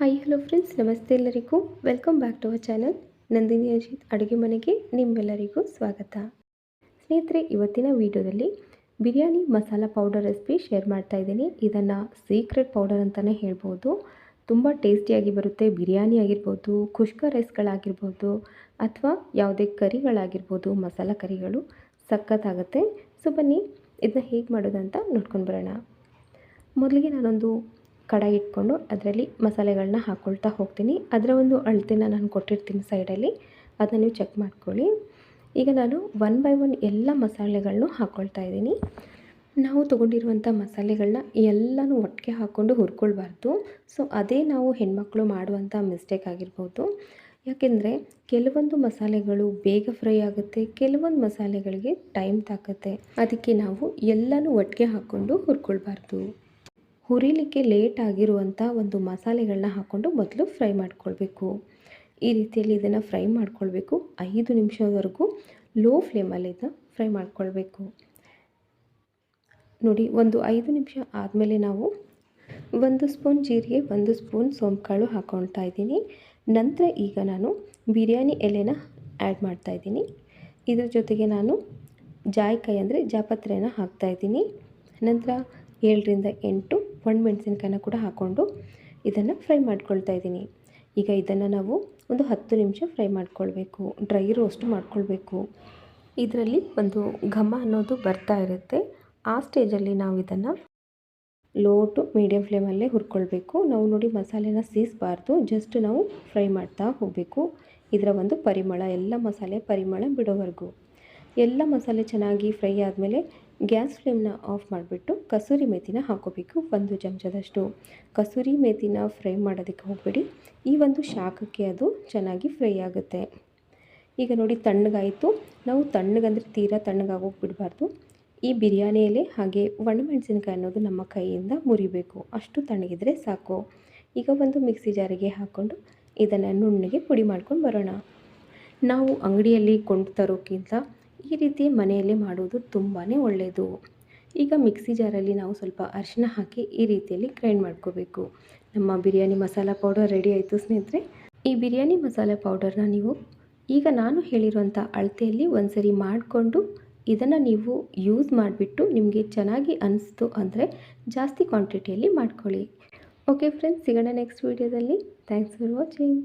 Hi, hello friends, ನಮಸ್ತೆ ಎಲ್ಲರಿಗೂ. Welcome back to our channel. Nandini Ajith, ಅಡುಗೆ ಮನೆಗೆ ನಿಮ್ಮೆಲ್ಲರಿಗೂ ಸ್ವಾಗತ. ಸ್ನೇಹಿತರೆ, ಇವತ್ತಿನ ವಿಡಿಯೋದಲ್ಲಿ biryani masala powder recipe share ಮಾಡ್ತಾ ಇದ್ದೀನಿ. ಇದನ್ನು ಸೀಕ್ರೆಟ್ ಪೌಡರ್ ಅಂತಲೇ ಹೇಳ್ಬೋದು. ತುಂಬ ಟೇಸ್ಟಿಯಾಗಿ ಬರುತ್ತೆ. ಬಿರಿಯಾನಿ ಆಗಿರ್ಬೋದು, ಖುಷ್ಕ ರೈಸ್ಗಳಾಗಿರ್ಬೋದು, ಅಥವಾ ಯಾವುದೇ ಕರಿಗಳಾಗಿರ್ಬೋದು, ಮಸಾಲ ಕರಿಗಳು ಸಖತ್ತಾಗುತ್ತೆ. ಸೊ, ಬನ್ನಿ, ಇದನ್ನ ಹೇಗೆ ಮಾಡೋದಂತ ನೋಡ್ಕೊಂಡು ಬರೋಣ. ಮೊದಲಿಗೆ ನಾನೊಂದು ಕಡಾಯಿ ಇಟ್ಕೊಂಡು ಅದರಲ್ಲಿ ಮಸಾಲೆಗಳನ್ನ ಹಾಕ್ಕೊಳ್ತಾ ಹೋಗ್ತೀನಿ. ಅದರ ಒಂದು ಅಳತೆನ ನಾನು ಕೊಟ್ಟಿರ್ತೀನಿ ಸೈಡಲ್ಲಿ. ಅದನ್ನ ನೀವು ಚೆಕ್ ಮಾಡ್ಕೊಳ್ಳಿ. ಈಗ ನಾನು ಒನ್ ಬೈ ಒನ್ ಎಲ್ಲ ಮಸಾಲೆಗಳನ್ನು ಹಾಕ್ಕೊಳ್ತಾ ಇದ್ದೀನಿ. ನಾವು ತೊಗೊಂಡಿರುವಂಥ ಮಸಾಲೆಗಳನ್ನ ಎಲ್ಲನೂ ಒಟ್ಟಿಗೆ ಹಾಕ್ಕೊಂಡು ಹುರ್ಕೊಳ್ಬಾರ್ದು. ಸೊ ಅದೇ ನಾವು ಹೆಣ್ಮಕ್ಳು ಮಾಡುವಂಥ ಮಿಸ್ಟೇಕ್ ಆಗಿರ್ಬೋದು. ಯಾಕೆಂದರೆ ಕೆಲವೊಂದು ಮಸಾಲೆಗಳು ಬೇಗ ಫ್ರೈ ಆಗುತ್ತೆ, ಕೆಲವೊಂದು ಮಸಾಲೆಗಳಿಗೆ ಟೈಮ್ ತಾಕತ್ತೆ. ಅದಕ್ಕೆ ನಾವು ಎಲ್ಲನೂ ಒಟ್ಟಿಗೆ ಹಾಕ್ಕೊಂಡು ಹುರ್ಕೊಳ್ಬಾರ್ದು. ಹುರಿಲಿಕ್ಕೆ ಲೇಟ್ ಆಗಿರುವಂಥ ಒಂದು ಮಸಾಲೆಗಳನ್ನ ಹಾಕ್ಕೊಂಡು ಮೊದಲು ಫ್ರೈ ಮಾಡ್ಕೊಳ್ಬೇಕು. ಈ ರೀತಿಯಲ್ಲಿ ಇದನ್ನು ಫ್ರೈ ಮಾಡ್ಕೊಳ್ಬೇಕು. ಐದು ನಿಮಿಷದವರೆಗೂ ಲೋ ಫ್ಲೇಮಲ್ಲಿ ಇದನ್ನು ಫ್ರೈ ಮಾಡ್ಕೊಳ್ಬೇಕು. ನೋಡಿ, ಒಂದು ಐದು ನಿಮಿಷ ಆದಮೇಲೆ ನಾವು ಒಂದು ಸ್ಪೂನ್ ಜೀರಿಗೆ, ಒಂದು ಸ್ಪೂನ್ ಸೋಂಪುಕಾಳು ಹಾಕ್ಕೊಳ್ತಾ ಇದ್ದೀನಿ. ನಂತರ ಈಗ ನಾನು ಬಿರಿಯಾನಿ ಎಲೆನ ಆ್ಯಡ್ ಮಾಡ್ತಾ ಇದ್ದೀನಿ. ಇದ್ರ ಜೊತೆಗೆ ನಾನು ಜಾಯಿಕಾಯಿ ಅಂದರೆ ಜಾಪತ್ರೆನ ಹಾಕ್ತಾಯಿದ್ದೀನಿ ನಂತರ ಏಳರಿಂದ ಎಂಟು ಒಣ ಮೆಣಸಿನ್ಕಾಯಿನ ಕೂಡ ಹಾಕ್ಕೊಂಡು ಇದನ್ನು ಫ್ರೈ ಮಾಡ್ಕೊಳ್ತಾ ಇದ್ದೀನಿ. ಈಗ ಇದನ್ನು ನಾವು ಒಂದು ಹತ್ತು ನಿಮಿಷ ಫ್ರೈ ಮಾಡ್ಕೊಳ್ಬೇಕು, ಡ್ರೈ ರೋಸ್ಟ್ ಮಾಡ್ಕೊಳ್ಬೇಕು. ಇದರಲ್ಲಿ ಒಂದು ಘಮ ಅನ್ನೋದು ಬರ್ತಾ ಇರುತ್ತೆ. ಆ ಸ್ಟೇಜಲ್ಲಿ ನಾವು ಇದನ್ನು ಲೋ ಟು ಮೀಡಿಯಮ್ ಫ್ಲೇಮಲ್ಲೇ ಹುರ್ಕೊಳ್ಬೇಕು. ನಾವು ನೋಡಿ ಮಸಾಲೆನ ಸೀಸಬಾರ್ದು, ಜಸ್ಟ್ ನಾವು ಫ್ರೈ ಮಾಡ್ತಾ ಹೋಗಬೇಕು. ಇದರ ಒಂದು ಪರಿಮಳ, ಎಲ್ಲ ಮಸಾಲೆ ಪರಿಮಳ ಬಿಡೋವರೆಗೂ. ಎಲ್ಲ ಮಸಾಲೆ ಚೆನ್ನಾಗಿ ಫ್ರೈ ಆದಮೇಲೆ ಗ್ಯಾಸ್ ಫ್ಲೇಮ್ನ ಆಫ್ ಮಾಡಿಬಿಟ್ಟು ಕಸೂರಿ ಮೇಥಿನ ಹಾಕೋಬೇಕು, ಒಂದು ಚಮಚದಷ್ಟು. ಕಸೂರಿ ಮೇಥಿನ ಫ್ರೈ ಮಾಡೋದಕ್ಕೆ ಹೋಗಬೇಡಿ. ಈ ಒಂದು ಶಾಖಕ್ಕೆ ಅದು ಚೆನ್ನಾಗಿ ಫ್ರೈ ಆಗುತ್ತೆ. ಈಗ ನೋಡಿ, ತಣ್ಣಗಾಯಿತು. ನಾವು ತಣ್ಣಗಂದರೆ ತೀರಾ ತಣ್ಣಗಾಗಿ ಬಿಡಬಾರ್ದು ಈ ಬಿರಿಯಾನಿಯಲ್ಲೇ ಎಲೆ ಹಾಗೆ ಒಣಮೆಣಸಿನ್ಕಾಯಿ ಅನ್ನೋದು ನಮ್ಮ ಕೈಯಿಂದ ಮುರಿಬೇಕು. ಅಷ್ಟು ತಣ್ಣಗಿದ್ರೆ ಸಾಕು. ಈಗ ಒಂದು ಮಿಕ್ಸಿ ಜಾರಿಗೆ ಹಾಕ್ಕೊಂಡು ಇದನ್ನು ನುಣ್ಣಗೆ ಪುಡಿ ಮಾಡ್ಕೊಂಡು ಬರೋಣ. ನಾವು ಅಂಗಡಿಯಲ್ಲಿ ಕೊಂಡು ತರೋಕ್ಕಿಂತ ಈ ರೀತಿ ಮನೆಯಲ್ಲೇ ಮಾಡುವುದು ತುಂಬಾ ಒಳ್ಳೆಯದು ಈಗ ಮಿಕ್ಸಿ ಜಾರಲ್ಲಿ ನಾವು ಸ್ವಲ್ಪ ಅರಿಶಿನ ಹಾಕಿ ಈ ರೀತಿಯಲ್ಲಿ ಗ್ರೈಂಡ್ ಮಾಡ್ಕೋಬೇಕು. ನಮ್ಮ ಬಿರಿಯಾನಿ ಮಸಾಲ ಪೌಡರ್ ರೆಡಿ ಆಯಿತು ಸ್ನೇಹಿತರೆ. ಈ ಬಿರಿಯಾನಿ ಮಸಾಲ ಪೌಡರ್ನ ನೀವು ಈಗ ನಾನು ಹೇಳಿರುವಂಥ ಅಳತೆಯಲ್ಲಿ ಒಂದು ಸರಿ ಮಾಡಿಕೊಂಡು ಇದನ್ನು ನೀವು ಯೂಸ್ ಮಾಡಿಬಿಟ್ಟು ನಿಮಗೆ ಚೆನ್ನಾಗಿ ಅನಿಸ್ತು ಅಂದರೆ ಜಾಸ್ತಿ ಕ್ವಾಂಟಿಟಿಯಲ್ಲಿ ಮಾಡ್ಕೊಳ್ಳಿ. ಓಕೆ ಫ್ರೆಂಡ್ಸ್ ಸಿಗೋಣ ನೆಕ್ಸ್ಟ್ ವೀಡಿಯೋದಲ್ಲಿ ಥ್ಯಾಂಕ್ಸ್ ಫಾರ್ ವಾಚಿಂಗ್